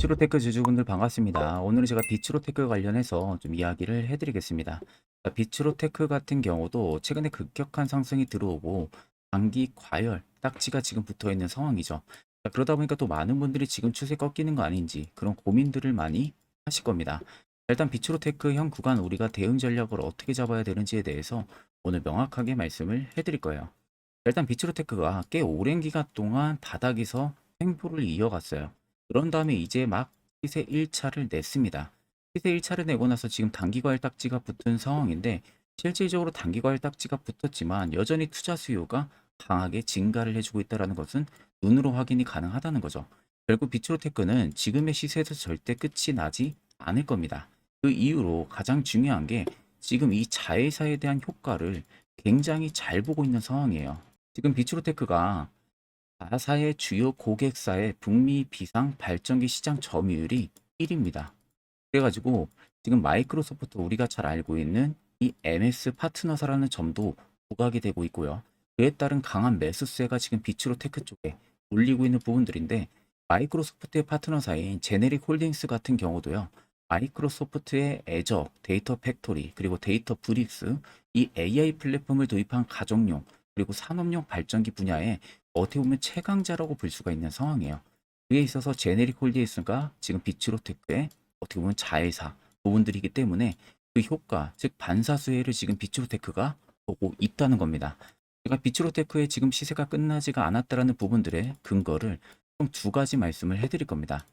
자, 비츠로테크 주주분들 반갑습니다. 오늘은 제가 비츠로테크 관련해서 좀 이야기를 해드리겠습니다. 자, 비츠로테크 같은 경우도 최근에 급격한 상승이 들어오고 단기 과열, 딱지가 지금 붙어 있는 상황이죠. 자, 그러다 보니까 또 많은 분들이 지금 추세 꺾이는 거 아닌지 그런 고민들을 많이 하실 겁니다. 일단 비츠로테크 현 구간 우리가 대응 전략을 어떻게 잡아야 되는지에 대해서 오늘 명확하게 말씀을 해드릴 거예요. 일단 비츠로테크가 꽤 오랜 기간 동안 바닥에서 횡보를 이어갔어요. 그런 다음에 이제 막 시세 1차를 냈습니다. 시세 1차를 내고 나서 지금 단기과열 딱지가 붙은 상황인데 실질적으로 단기과열 딱지가 붙었지만 여전히 투자 수요가 강하게 증가를 해주고 있다는 것은 눈으로 확인이 가능하다는 거죠. 결국 비츠로테크는 지금의 시세에서 절대 끝이 나지 않을 겁니다. 그 이유로 가장 중요한 게 지금 이 자회사에 대한 효과를 굉장히 잘 보고 있는 상황이에요. 지금 비츠로테크가 자사의 주요 고객사의 북미 비상 발전기 시장 점유율이 1위입니다. 그래가지고 지금 마이크로소프트 우리가 잘 알고 있는 이 MS 파트너사라는 점도 부각이 되고 있고요. 그에 따른 강한 매수세가 지금 비츠로 테크 쪽에 올리고 있는 부분들인데 마이크로소프트의 파트너사인 제네릭 홀딩스 같은 경우도요. 마이크로소프트의 애저, 데이터 팩토리, 그리고 데이터 브릭스, 이 AI 플랫폼을 도입한 가정용, 그리고 산업용 발전기 분야에 어떻게 보면 최강자라고 볼 수가 있는 상황이에요. 그에 있어서 제네릭 홀딩스가 지금 비츠로테크의 어떻게 보면 자회사 부분들이기 때문에 그 효과, 즉 반사수혜를 지금 비츠로테크가 보고 있다는 겁니다. 제가 비츠로테크의 지금 시세가 끝나지가 않았다라는 부분들의 근거를 총 두 가지 말씀을 해드릴 겁니다.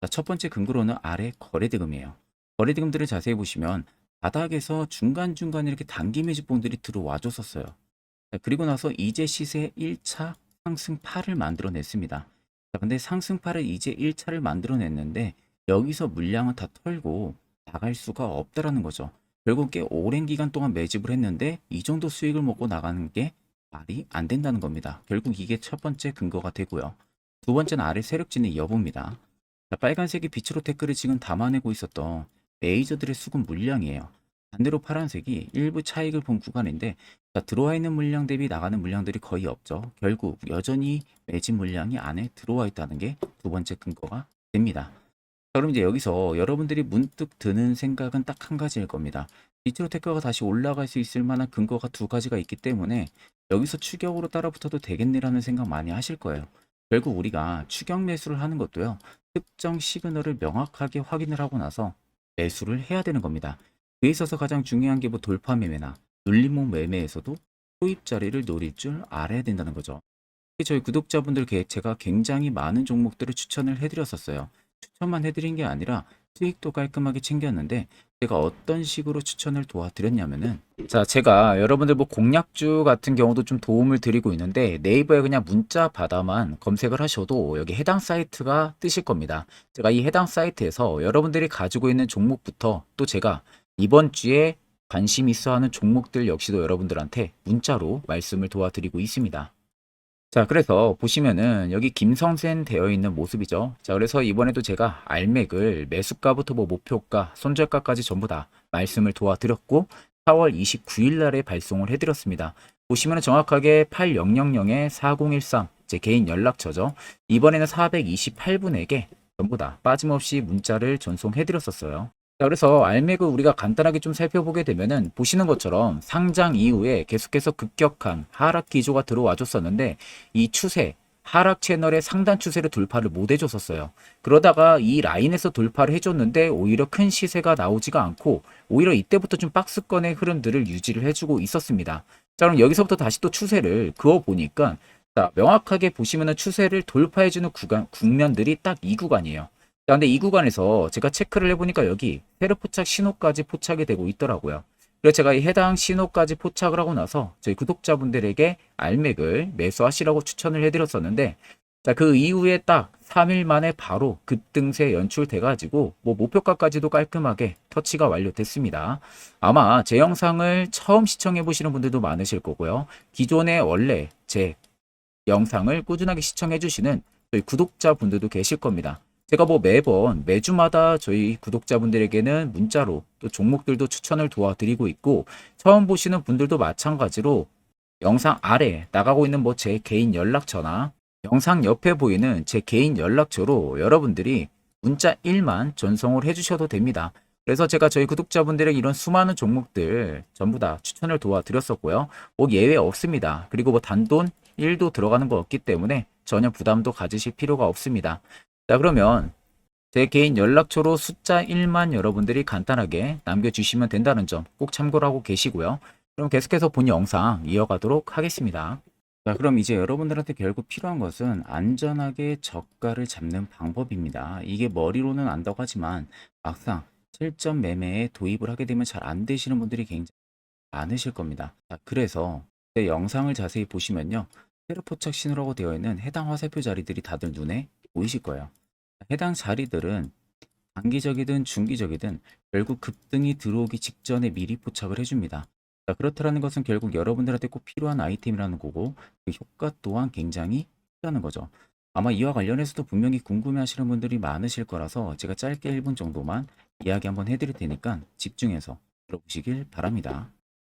자, 첫 번째 근거로는 아래 거래대금이에요. 거래대금들을 자세히 보시면 바닥에서 중간중간 이렇게 단기 매집봉들이 들어와 줬었어요. 자, 그리고 나서 이제 시세 1차 상승파를 만들어냈습니다. 자, 근데 상승파를 이제 1차를 만들어냈는데 여기서 물량은 다 털고 나갈 수가 없다라는 거죠. 결국 꽤 오랜 기간 동안 매집을 했는데 이 정도 수익을 먹고 나가는 게 말이 안 된다는 겁니다. 결국 이게 첫 번째 근거가 되고요. 두 번째는 아래 세력진의 여부입니다. 자, 빨간색이 빛으로 태클을 지금 담아내고 있었던 메이저들의 수급 물량이에요. 반대로 파란색이 일부 차익을 본 구간인데 자, 들어와 있는 물량 대비 나가는 물량들이 거의 없죠. 결국 여전히 매집 물량이 안에 들어와 있다는 게 두 번째 근거가 됩니다. 자, 그럼 이제 여기서 여러분들이 문득 드는 생각은 딱 한 가지일 겁니다. 비트로 테크가 다시 올라갈 수 있을 만한 근거가 두 가지가 있기 때문에 여기서 추격으로 따라붙어도 되겠네라는 생각 많이 하실 거예요. 결국 우리가 추격 매수를 하는 것도요. 특정 시그널을 명확하게 확인을 하고 나서 매수를 해야 되는 겁니다. 그에 있어서 가장 중요한 게 뭐 돌파 매매나 눌림목 매매에서도 소입 자리를 노릴 줄 알아야 된다는 거죠. 저희 구독자분들께 제가 굉장히 많은 종목들을 추천을 해드렸었어요. 추천만 해드린 게 아니라 수익도 깔끔하게 챙겼는데 제가 어떤 식으로 추천을 도와드렸냐면은 자 제가 여러분들 뭐 공략주 같은 경우도 좀 도움을 드리고 있는데 네이버에 그냥 문자 바다만 검색을 하셔도 여기 해당 사이트가 뜨실 겁니다. 제가 이 해당 사이트에서 여러분들이 가지고 있는 종목부터 또 제가 이번 주에 관심 있어 하는 종목들 역시도 여러분들한테 문자로 말씀을 도와드리고 있습니다. 자, 그래서 보시면은 여기 김성센 되어 있는 모습이죠. 자, 그래서 이번에도 제가 알맥을 매수가부터 뭐 목표가, 손절가까지 전부 다 말씀을 도와드렸고 4월 29일 날에 발송을 해드렸습니다. 보시면은 정확하게 8000에 4013, 제 개인 연락처죠. 이번에는 428분에게 전부 다 빠짐없이 문자를 전송해드렸었어요. 자, 그래서 알맥을 우리가 간단하게 좀 살펴보게 되면은 보시는 것처럼 상장 이후에 계속해서 급격한 하락 기조가 들어와 줬었는데 이 추세, 하락 채널의 상단 추세를 돌파를 못 해줬었어요. 그러다가 이 라인에서 돌파를 해줬는데 오히려 큰 시세가 나오지가 않고 오히려 이때부터 좀 박스권의 흐름들을 유지를 해주고 있었습니다. 자, 그럼 여기서부터 다시 또 추세를 그어 보니까 자, 명확하게 보시면은 추세를 돌파해주는 구간, 국면들이 딱 이 구간이에요. 자, 근데 이 구간에서 제가 체크를 해보니까 여기 세로 포착 신호까지 포착이 되고 있더라고요. 그래서 제가 이 해당 신호까지 포착을 하고 나서 저희 구독자분들에게 알맥을 매수하시라고 추천을 해드렸었는데 자, 그 이후에 딱 3일 만에 바로 급등세 연출돼가지고 뭐 목표가까지도 깔끔하게 터치가 완료됐습니다. 아마 제 영상을 처음 시청해보시는 분들도 많으실 거고요. 기존에 원래 제 영상을 꾸준하게 시청해주시는 구독자분들도 계실 겁니다. 제가 뭐 매번 매주마다 저희 구독자분들에게는 문자로 또 종목들도 추천을 도와드리고 있고 처음 보시는 분들도 마찬가지로 영상 아래 나가고 있는 뭐 제 개인 연락처나 영상 옆에 보이는 제 개인 연락처로 여러분들이 문자 1만 전송을 해주셔도 됩니다. 그래서 제가 저희 구독자분들에게 이런 수많은 종목들 전부 다 추천을 도와드렸었고요. 뭐 예외 없습니다. 그리고 뭐 단돈 1도 들어가는 거 없기 때문에 전혀 부담도 가지실 필요가 없습니다. 자, 그러면 제 개인 연락처로 숫자 1만 여러분들이 간단하게 남겨주시면 된다는 점 꼭 참고를 하고 계시고요. 그럼 계속해서 본 영상 이어가도록 하겠습니다. 자, 그럼 이제 여러분들한테 결국 필요한 것은 안전하게 저가를 잡는 방법입니다. 이게 머리로는 안다고 하지만 막상 실전 매매에 도입을 하게 되면 잘 안 되시는 분들이 굉장히 많으실 겁니다. 자, 그래서 제 영상을 자세히 보시면요. 세로 포착 신호라고 되어 있는 해당 화살표 자리들이 다들 눈에 보이실 거예요. 해당 자리들은 단기적이든 중기적이든 결국 급등이 들어오기 직전에 미리 포착을 해줍니다. 자, 그렇다라는 것은 결국 여러분들한테 꼭 필요한 아이템이라는 거고 그 효과 또한 굉장히 크다는 거죠. 아마 이와 관련해서도 분명히 궁금해 하시는 분들이 많으실 거라서 제가 짧게 1분 정도만 이야기 한번 해드릴 테니까 집중해서 들어보시길 바랍니다.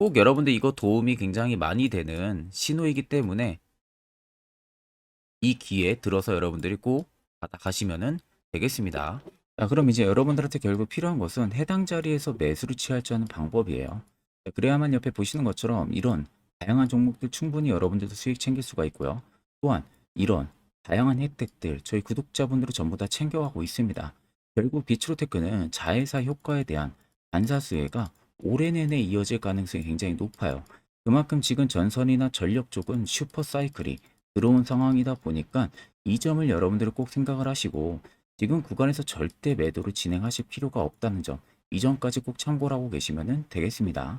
꼭 여러분들 이거 도움이 굉장히 많이 되는 신호이기 때문에 이 기회에 들어서 여러분들이 꼭 받아가시면 되겠습니다. 자, 그럼 이제 여러분들한테 결국 필요한 것은 해당 자리에서 매수를 취할 줄 아는 방법이에요. 자, 그래야만 옆에 보시는 것처럼 이런 다양한 종목들 충분히 여러분들도 수익 챙길 수가 있고요. 또한 이런 다양한 혜택들 저희 구독자분들이 전부 다 챙겨가고 있습니다. 결국 비트로테크는 자회사 효과에 대한 반사수혜가 올해 내내 이어질 가능성이 굉장히 높아요. 그만큼 지금 전선이나 전력 쪽은 슈퍼 사이클이 들어온 상황이다 보니까 이 점을 여러분들이 꼭 생각을 하시고 지금 구간에서 절대 매도를 진행하실 필요가 없다는 점, 이 점까지 꼭 참고를 하고 계시면 되겠습니다.